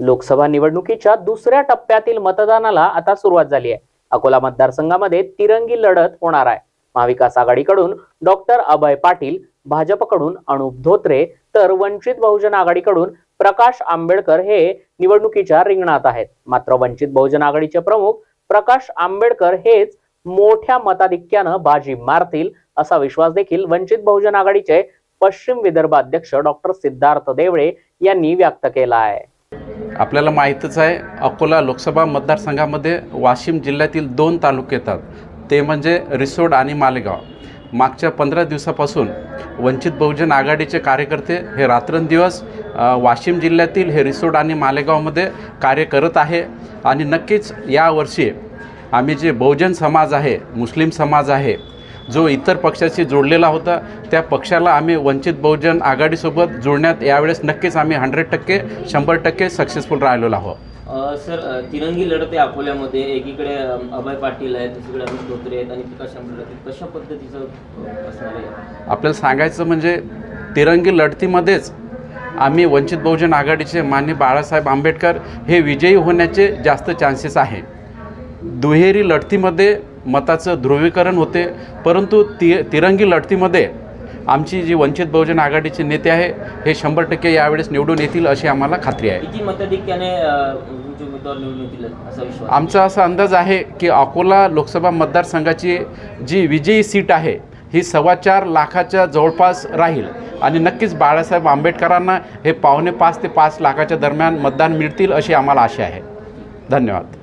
लोकसभा निवडणुकीच्या दुसऱ्या टप्प्यातील मतदानाला आता सुरुवात झाली आहे. अकोला मतदारसंघामध्ये तिरंगी लढत होणार आहे. महाविकास आघाडीकडून डॉक्टर अभय पाटील भाजपकडून अनुप धोत्रे तर वंचित बहुजन आघाडीकडून प्रकाश आंबेडकर हे निवडणुकीच्या रिंगणात आहेत. मात्र वंचित बहुजन आघाडीचे प्रमुख प्रकाश आंबेडकर हेच मोठ्या मताधिक्यानं बाजी मारतील असा विश्वास देखील वंचित बहुजन आघाडीचे पश्चिम विदर्भ अध्यक्ष डॉक्टर सिद्धार्थ देवळे यांनी व्यक्त केला आहे. आपल्याला माहीतच आहे अकोला लोकसभा मतदारसंघामध्ये वाशिम जिल्ह्यातील दोन तालुके येतात. ते म्हणजे रिसोड आणि मालेगाव. मागच्या पंधरा दिवसापासून वंचित बहुजन आघाडीचे कार्यकर्ते हे रात्रंदिवस वाशिम जिल्ह्यातील हे रिसोड आणि मालेगावमध्ये कार्य करत आहे. आणि नक्कीच यावर्षी आम्ही जे बहुजन समाज आहे मुस्लिम समाज आहे जो इतर पक्षाशी जोडलेला होता त्या पक्षाला आम्ही वंचित बहुजन आघाडीसोबत जोडण्यात यावेळेस नक्कीच आम्ही हंड्रेड टक्के शंभर टक्के सक्सेसफुल राहिलेलो आहोत. सर तिरंगी लढत आहे अकोल्यामध्ये एकीकडे अभय पाटील आहेत दुसरीकडे अमित धोत्रे आहेत आणि प्रकाश आंबेडकर आहेत कशा पद्धतीचं अ, असणार आहे? आपल्याला सांगायचं म्हणजे तिरंगी लढतीमध्येच आम्ही वंचित बहुजन आघाडीचे मान्य बाळासाहेब आंबेडकर हे विजयी होण्याचे जास्त चान्सेस आहे. दुहेरी लढतीमध्ये मताचं ध्रुवीकरण होते. परंतु ति तिरंगी लढतीमध्ये आमची जी वंचित बहुजन आघाडीचे नेते आहे हे शंभर टक्के यावेळेस निवडून येतील अशी आम्हाला खात्री आहे. आमचा असा अंदाज आहे की अकोला लोकसभा मतदारसंघाची जी विजयी सीट आहे ही सव्वा चार लाखाच्या जवळपास राहील. आणि नक्कीच बाळासाहेब आंबेडकरांना हे पावणे पाच ते पाच लाखाच्या दरम्यान मतदान मिळतील अशी आम्हाला आशा आहे. धन्यवाद.